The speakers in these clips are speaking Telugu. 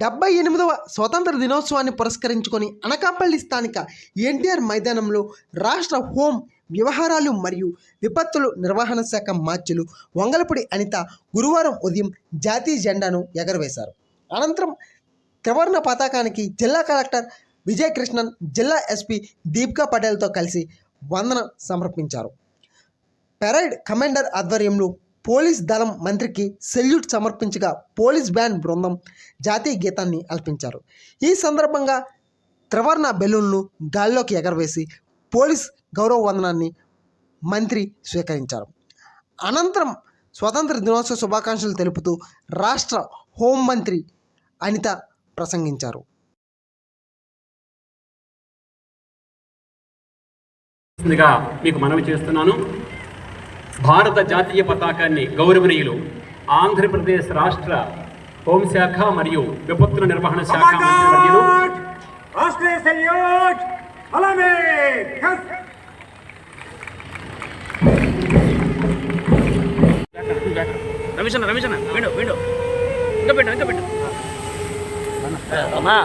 డెబ్బై ఎనిమిదవ స్వతంత్ర దినోత్సవాన్ని పురస్కరించుకొని అనకాపల్లి స్థానిక ఎన్టీఆర్ మైదానంలో రాష్ట్ర హోం వ్యవహారాలు మరియు విపత్తులు నిర్వహణ శాఖ మార్చులు వంగలపూడి అనిత గురువారం ఉదయం జాతీయ జెండాను ఎగరవేశారు. అనంతరం త్రివర్ణ పతాకానికి జిల్లా కలెక్టర్ విజయకృష్ణన్ జిల్లా ఎస్పీ దీపికా పటేల్తో కలిసి వందన సమర్పించారు. పెరైడ్ కమాండర్ ఆధ్వర్యంలో పోలీస్ దళం మంత్రికి సెల్యూట్ సమర్పించగా పోలీస్ బ్యాండ్ బృందం జాతీయ గీతాన్ని అల్పించారు ఈ సందర్భంగా త్రివర్ణ బెలూన్ను గాల్లోకి ఎగరవేసి పోలీస్ గౌరవ వందనాన్ని మంత్రి స్వీకరించారు. అనంతరం స్వతంత్ర దినోత్సవ శుభాకాంక్షలు తెలుపుతూ రాష్ట్ర హోంమంత్రి అనిత ప్రసంగించారు. మీకు మనవి చేస్తున్నాను. భారత జాతీయ పతాకాన్ని గౌరవనీయులు ఆంధ్రప్రదేశ్ రాష్ట్ర హోంశాఖ మరియు విపత్తుల నిర్వహణ శాఖ మంత్రివర్యులు రమేష్ అన్న రమేష్ అన్న విండు విండు. ఇంకా పెట్టు ఇంకా పెట్టు. అమ్మా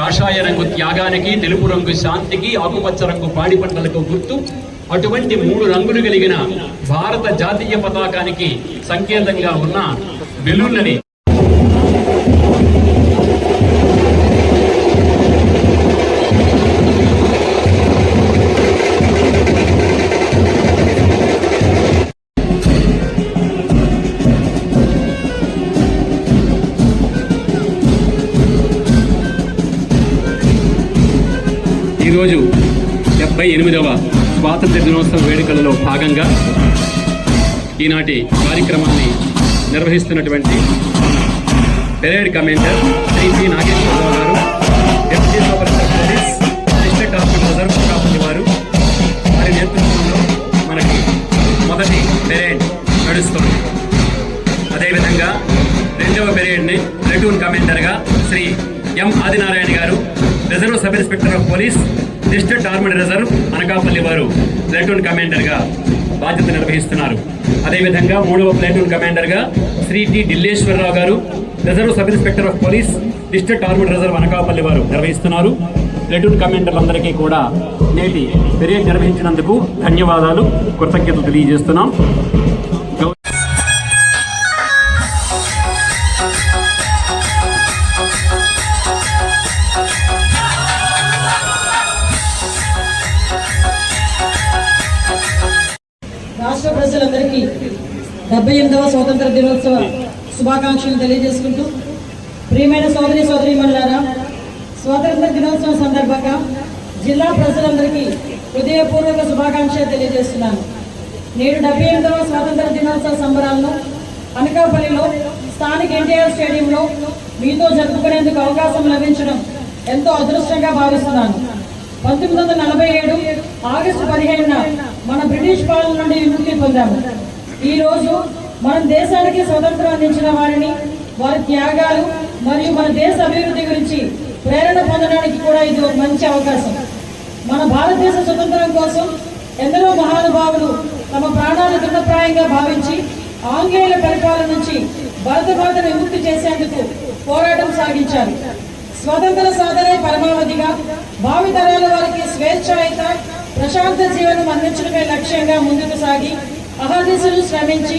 కాషాయ రంగు త్యాగానికి తెలుపు రంగు శాంతికి ఆకుపచ్చ రంగు పాడి పంటలకు గుర్తు. అటువంటి మూడు రంగులు కలిగిన భారత జాతీయ పతాకానికి సంకేతంగా ఉన్న బెలూన్లని ఈరోజు డెబ్బై ఎనిమిదవ స్వాతంత్ర దినోత్సవ వేడుకలలో భాగంగా ఈనాటి కార్యక్రమాన్ని నిర్వహిస్తున్నటువంటి parade commander Shri P Nageswara Rao గారు deputy super police district hospital reserve copy వారు వారి నేతృత్వంలో మనకి మొదటి పెరేడ్ నడుస్తుంది. అదేవిధంగా రెండవ పెరేడ్ని ప్లటూన్ కమాండర్గా శ్రీ ఎం ఆదినారాయణ గారు reserve sub inspector of police district army reserve Anakapalli వారు ప్లేటూన్ కమాండర్గా బాధ్యత నిర్వహిస్తున్నారు. అదేవిధంగా మూడవ ప్లటూన్ కమాండర్గా శ్రీ టి ఢిల్లేశ్వరరావు గారు reserve sub inspector of police district army reserve Anakapalli వారు నిర్వహిస్తున్నారు. ప్లటూన్ కమాండర్లందరికీ కూడా నేటి పెరియడ్ నిర్వహించినందుకు ధన్యవాదాలు. కృతజ్ఞతలు తెలియజేస్తున్నాం. రాష్ట్ర ప్రజలందరికీ డెబ్బై ఎనిమిదవ స్వాతంత్ర దినోత్సవ శుభాకాంక్షలు తెలియజేసుకుంటూ ప్రియమైన సోదరి సోదరి మండలారా స్వాతంత్ర దినోత్సవం సందర్భంగా జిల్లా ప్రజలందరికీ హృదయపూర్వక శుభాకాంక్షలు తెలియజేస్తున్నాను. నేడు డెబ్బై ఎనిమిదవ స్వాతంత్ర దినోత్సవ సంబరాలను అనకాపల్లిలో స్థానిక ఎన్టీఆర్ స్టేడియంలో మీతో జరుపుకునేందుకు అవకాశం లభించడం ఎంతో అదృష్టంగా భావిస్తున్నాను. పంతొమ్మిది వందల నలభై ఏడు ఆగస్టు పదిహేనున మన బ్రిటిష్ పాలన నుండి విముక్తి పొందాము. ఈ రోజు మనం దేశానికి స్వతంత్రం అందించిన వారిని వారి త్యాగాలు మరియు మన దేశ అభివృద్ధి గురించి ప్రేరణ పొందడానికి కూడా ఇది ఒక మంచి అవకాశం. మన భారతదేశ స్వతంత్రం కోసం ఎందరో మహానుభావులు తమ ప్రాణాలు దృఢప్రాయంగా భావించి ఆంగ్లేయుల పరిపాలన నుంచి భరతమాతను విముక్తి చేసేందుకు పోరాటం సాగించారు. స్వతంత్ర సాధనే పరమావధిగా భావితరాల వారికి స్వేచ్ఛాయుత ప్రశాంత జీవనం అందించడమే లక్ష్యంగా ముందుకు సాగి అహర్నిశలు శ్రమించి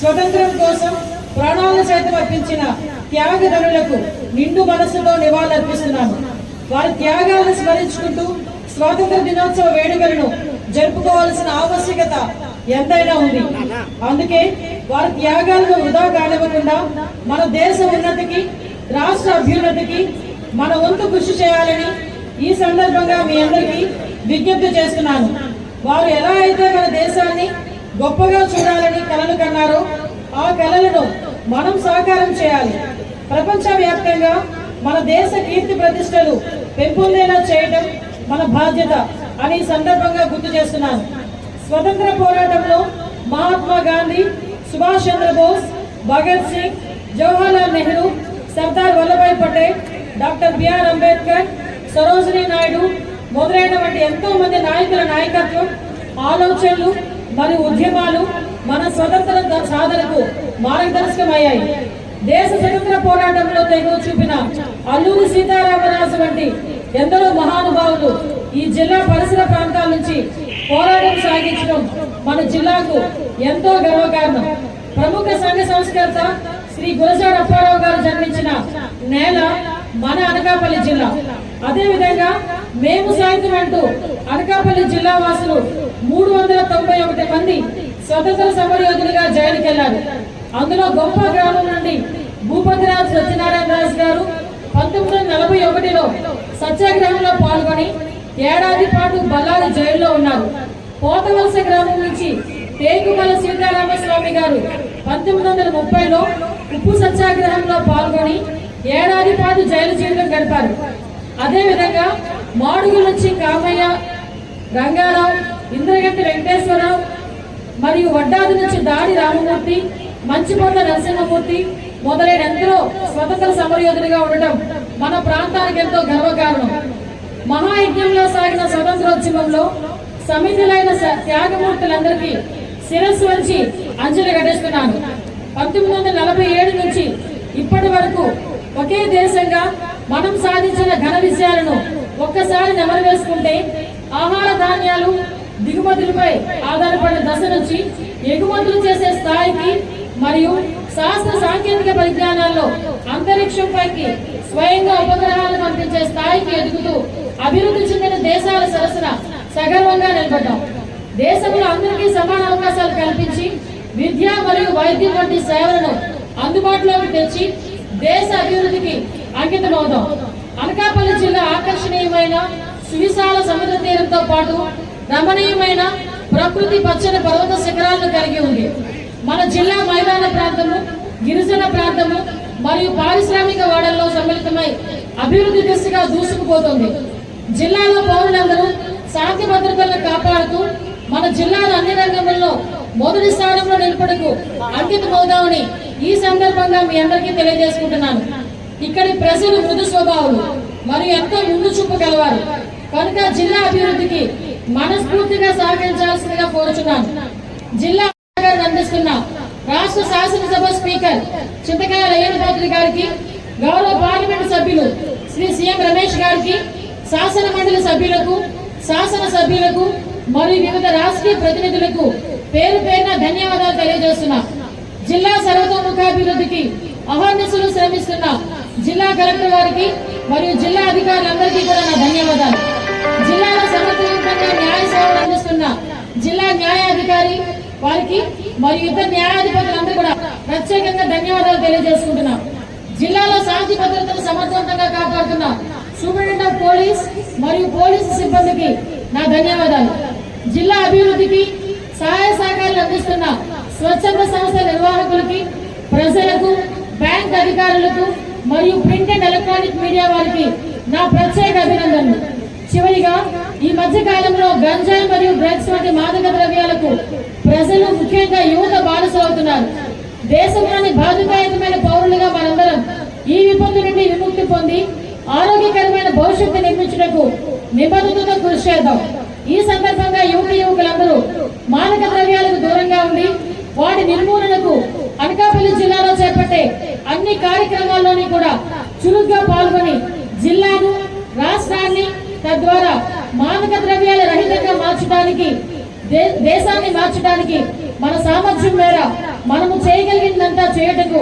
స్వతంత్రం కోసం ప్రాణాల సైతం అర్పించిన త్యాగధనులకు నిండు మనసులో నివాళులర్పిస్తున్నాను. వారి త్యాగాలను స్మరించుకుంటూ స్వాతంత్ర దినోత్సవ వేడుకలను జరుపుకోవాల్సిన ఆవశ్యకత ఎంతైనా ఉంది. అందుకే వారి త్యాగాలను వృధా కానివ్వకుండా మన దేశ ఉన్నతికి రాష్ట్ర అభ్యున్నతికి మన వంతు కృషి చేయాలని ఈ సందర్భంగా మీ అందరికీ విజ్ఞప్తి చేస్తున్నాను. వారు ఎలా అయితే మన దేశాన్ని గొప్పగా చూడాలని కలలు కన్నారో ఆ కళలను మనం సాకారం చేయాలి. ప్రపంచవ్యాప్తంగా మన దేశ కీర్తి ప్రతిష్టలు పెంపొందేలా చేయడం మన బాధ్యత అని సందర్భంగా గుర్తు చేస్తున్నాను. స్వతంత్ర పోరాటంలో Mahatma Gandhi Subhash Chandrabose Bhagat Singh Jawaharlal Nehru Sardar Vallabhbhai Patel doctor B R Ambedkar Sarojini Naidu మొదలైనటువంటి ఎంతో మంది నాయకుల నాయకత్వం ఆలోచనలు మరియు ఉద్యమాలు మన స్వతంత్ర సాధనకు మార్గదర్శకమయ్యాయి. దేశ స్వతంత్ర పోరాటంలో తెగువ చూపిన అల్లూరి సీతారామరాజు వంటి ఎందరో మహానుభావులు ఈ జిల్లా పరిసర ప్రాంతాల నుంచి పోరాటం సాగించడం మన జిల్లాకు ఎంతో గర్వకారణం. ప్రముఖ సంఘ సంస్కర్త శ్రీ గురజాడ అప్పారావు గారు జన్మించిన నేల మన అనకాపల్లి జిల్లా. అదే విధంగా మేము సాయంత్రం అంటూ అనకాపల్లి జిల్లా వాసులు మూడు వందల తొంభై ఒకటి మంది స్వతంత్ర సమరయోధులుగా జైలుకి అందులో గొప్ప గ్రామం నుండి భూపతిరాజు సత్యనారాయణ రాజు గారు పంతొమ్మిది వందల నలభై ఒకటిలో సత్యాగ్రహంలో పాల్గొని ఏడాది పాటు బల్లారు జైల్లో ఉన్నారు. పోతవలస గ్రామం నుంచి తేగుమల సీతారామస్వామి గారు పంతొమ్మిది వందల ముప్పైలో ఉప్పు సత్యాగ్రహంలో పాల్గొని ఏడాది పాటు జైలు జీవితం గడిపారు. అదేవిధంగా మాడుగుల నుంచి కామయ్య రంగారావు ఇంద్రగంటి వెంకటేశ్వరరావు మరియు వడ్డాది నుంచి దాడి రామమూర్తి మంచిపోత నరసింహమూర్తి మొదలైన ఎందరో స్వతంత్ర సమరయోధులుగా ఉండటం మన ప్రాంతానికి ఎంతో గర్వకారణం. మహాయజ్ఞంలో సాగిన స్వతంత్రోద్యమంలో సమిధులైన త్యాగమూర్తులందరికీ శిరస్సు వంచి అంజలి ఘటిస్తున్నాను. పంతొమ్మిది వందల నలభై ఏడు నుంచి ఇప్పటి వరకు ఒకే దేశంగా మనం సాధించిన ఘన విజయాలను ఒక్కసారి నెమరు వేసుకుంటే ఆహార ధాన్యాలు దిగుమతులపై ఆధారపడిన దశ నుంచి ఎగుమతులు చేసే స్థాయికి మరియు శాస్త్ర సాంకేతిక పరిజ్ఞానాల్లో అంతరిక్షంపైకి స్వయంగా ఉపగ్రహాలు పంపించే స్థాయికి ఎదుగుతూ అభివృద్ధి చెందిన దేశాల సరసన సగర్వంగా నిలబడ్డాం. దేశంలో అందరికీ సమాన అవకాశాలు కల్పించి విద్య మరియు వైద్యం వంటి సేవలను అందుబాటులోకి తెచ్చి దేశ అభివృద్ధికి అంకితమవుతాం అనకాపల్లి జిల్లా ఆకర్షణీయమైన సువిశాల సముద్ర తీరంతో పాటు రమణీయమైన ప్రకృతి పచ్చని పర్వత శిఖరాలను కలిగి ఉంది. మన జిల్లా మైదాన ప్రాంతము గిరిజన ప్రాంతము మరియు పారిశ్రామిక వాడల్లో సమ్మిళితమై అభివృద్ధి దిశగా దూసుకుపోతుంది. జిల్లాలో పౌరులందరూ శాంతి భద్రతలను కాపాడుతూ మన జిల్లాను అన్ని రంగంలో మొదటి స్థానంలో నిలపడకు అంకితమవుదామని ఈ సందర్భంగా మీ అందరికీ తెలియజేసుకుంటున్నాను. ఇక్కడి ప్రజలు మృదు స్వభావులు మరియు ఎంతో ముందు చూపు గలవారు. కనుక జిల్లా అభివృద్ధికి మనస్ఫూర్తిగా సహకరించాల్సిందిగా కోరుచున్నాను. జిల్లా అందిస్తున్న రాష్ట్ర శాసనసభ స్పీకర్ చింతకాయ అయ్యనపాత్రి గారికి గౌరవ పార్లమెంటు సభ్యులు శ్రీ సీఎం రమేష్ గారికి శాసన మండలి సభ్యులకు శాసన సభ్యులకు మరియు వివిధ రాజకీయ ప్రతినిధులకు పేరు పేరున ధన్యవాదాలు తెలియజేస్తున్నా. జిల్లా సర్వతోముఖాభివృద్ధికి అహర్నిశలు శ్రమిస్తున్న. జిల్లా కలెక్టర్ గారికి మరియు జిల్లా అధికారులందరికీ కూడా నా ధన్యవాదాలు. జిల్లాలో సమర్థవంతంగా న్యాయ సేవలు అందిస్తున్న జిల్లా న్యాయాధికారి వారికి మరియు ఇతర న్యాయాధిపతులందరూ కూడా ప్రత్యేకంగా ధన్యవాదాలు తెలియజేసుకుంటున్నాం. జిల్లాలో శాంతి భద్రతను సమర్థవంతంగా కాపాడుతున్న సూపరింటెండెంట్ ఆఫ్ పోలీస్ మరియు పోలీసు సిబ్బందికి నా ధన్యవాదాలు. జిల్లా అభివృద్ధికి సహాయ సహకారాలు అందిస్తున్న స్వచ్ఛంద సంస్థ నిర్వాహకులకి ప్రజలకు బ్యాంక్ అధికారులకు మరియు ప్రింట్ అండ్ ఎలక్ట్రానిక్ మీడియా వారికి నా ప్రత్యేక అభినందనలు. చివరిగా ఈ మధ్య కాలంలో గంజాయి మరియు డ్రగ్స్ వంటి మాదక ద్రవ్యాలకు ప్రజలు ముఖ్యంగా యువత బానిసలవుతున్నారు. దేశంలోని బాధ్యతాయుతమైన పౌరులుగా మనందరం ఈ విపత్తు నుండి విముక్తి పొంది ఆరోగ్యకరమైన భవిష్యత్తు నిర్మించుటకు నిబద్ధతతో కృషి చేద్దాం. ఈ సందర్భంగా యువత యువకులందరూ మాదక ద్రవ్యాలకు దూరంగా ఉండి వాటి నిర్మూలనకు అనకాపల్లి జిల్లాలో చేపట్టే అన్ని కార్యక్రమాల్లోని కూడా చురుగ్గా పాల్గొని జిల్లాను రాష్ట్రాన్ని తద్వారా మానక ద్రవ్యాల రహితంగా మార్చడానికి దే- దేశాన్ని మార్చడానికి మన సామర్థ్యం మేర మనము చేయగలిగిందంతా చేయటకు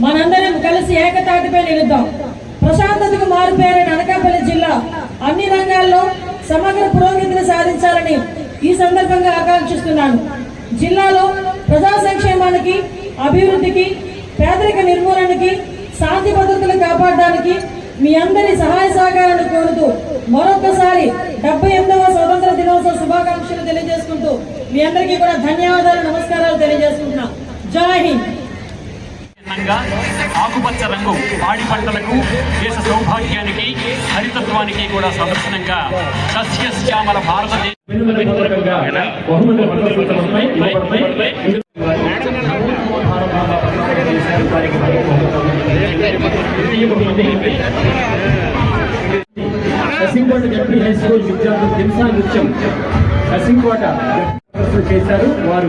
మనందరం కలిసి ఏకతాటిపై నిలుద్దాం. ప్రశాంతతకు మారుపేరైన అనకాపల్లి జిల్లా అన్ని రంగాల్లో సమగ్ర పురోగతిని సాధించాలని ఈ సందర్భంగా ఆకాంక్షిస్తున్నాను. జిల్లాలో ప్రజా సంక్షేమానికి అభివృద్ధికి పేదరిక నిర్మూలనకి శాంతి భద్రతలు కాపాడడానికి మీ అందరి సహాయ సహకారాన్ని కోరుతూ మరొకసారి డెబ్బై ఎనిమిదవ స్వతంత్ర దినోత్సవ శుభాకాంక్షలు తెలియజేసుకుంటూ మీ అందరికీ కూడా ధన్యవాదాలు నమస్కారాలు తెలియజేసుకుంటున్నా. జై హింద్. ఆకుపచ్చ రంగు పాడి పంటలకు దేశ సౌభాగ్యానికి హరితత్వానికి కూడా సందర్శనంగా సస్యశ్యామల భారతదేశ బహుమతి కసింకోట జడ్పీ హై స్కూల్ విద్యార్థులు దింసా నృత్యం. కసింకోట ప్రదర్శన చేశారు. వారు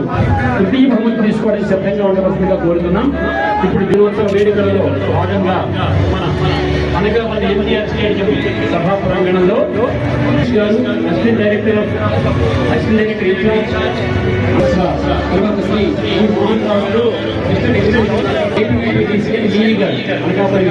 తృతీయ బహుమతి తీసుకోవడానికి సిద్ధంగా ఉండవలసిందిగా కోరుతున్నాం. ఇప్పుడు దినోత్సవ వేడుకలలో భాగంగా మన అనకాపల్లి ఎన్టీఆర్ స్టేడియం సభా ప్రాంగణంలో గారు assistant director assistant director incharge తర్వాత శ్రీ మోహన్ రావు గారు అసిస్టెంట్ ఎగ్జిక్యూటివ్ గారు అనకాపల్లి